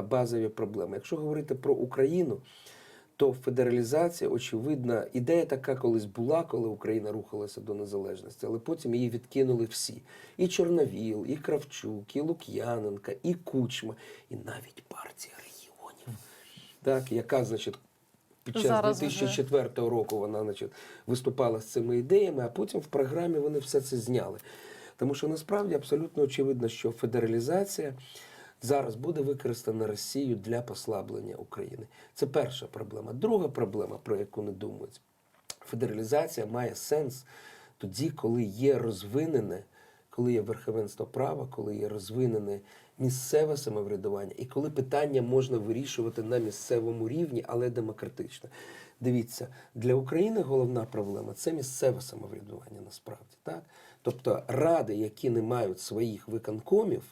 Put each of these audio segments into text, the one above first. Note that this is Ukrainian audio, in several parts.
на базові проблеми. Якщо говорити про Україну, то федералізація, очевидно, ідея така колись була, коли Україна рухалася до незалежності, але потім її відкинули всі: і Чорновіл, і Кравчук, і Лук'яненка, і Кучма, і навіть партія регіонів, так, яка, значить, під час Зараз вже. 2004 року вона значить, виступала з цими ідеями, а потім в програмі вони все це зняли. Тому що насправді абсолютно очевидно, що федералізація зараз буде використана Росією для послаблення України. Це перша проблема. Друга проблема, про яку не думають, федералізація має сенс тоді, коли є розвинене, коли є верховенство права, коли є розвинене місцеве самоврядування, і коли питання можна вирішувати на місцевому рівні, але демократично. Дивіться, для України головна проблема це місцеве самоврядування насправді. Так? Тобто ради, які не мають своїх виконкомів,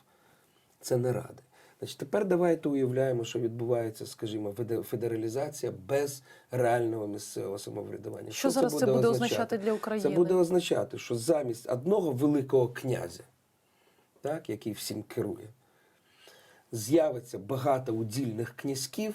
це не ради. Значить, тепер давайте уявляємо, що відбувається, скажімо, федералізація без реального місцевого самоврядування. Що зараз це буде означати для України? Це буде означати, що замість одного великого князя, так, який всім керує, з'явиться багато удільних князьків,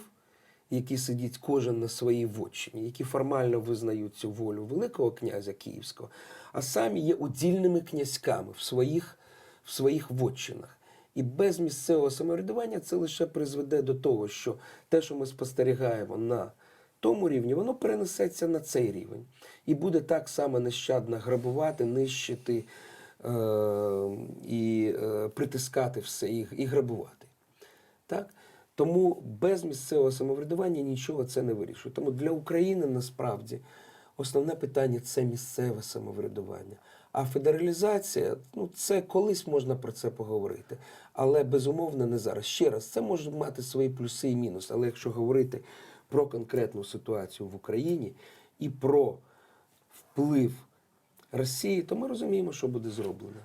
які сидять кожен на своїй вотчині, які формально визнають цю волю Великого князя Київського, а самі є удільними князьками в своїх, в своїх вотчинах. І без місцевого самоврядування це лише призведе до того, що те, що ми спостерігаємо на тому рівні, воно перенесеться на цей рівень. І буде так само нещадно грабувати, нищити е- і е- притискати все і, і грабувати. Так? Тому без місцевого самоврядування нічого це не вирішує. Тому для України насправді основне питання це місцеве самоврядування. А федералізація, ну це колись можна про це поговорити, але безумовно не зараз. Ще раз, це може мати свої плюси і мінуси. Але якщо говорити про конкретну ситуацію в Україні і про вплив Росії, то ми розуміємо, що буде зроблено.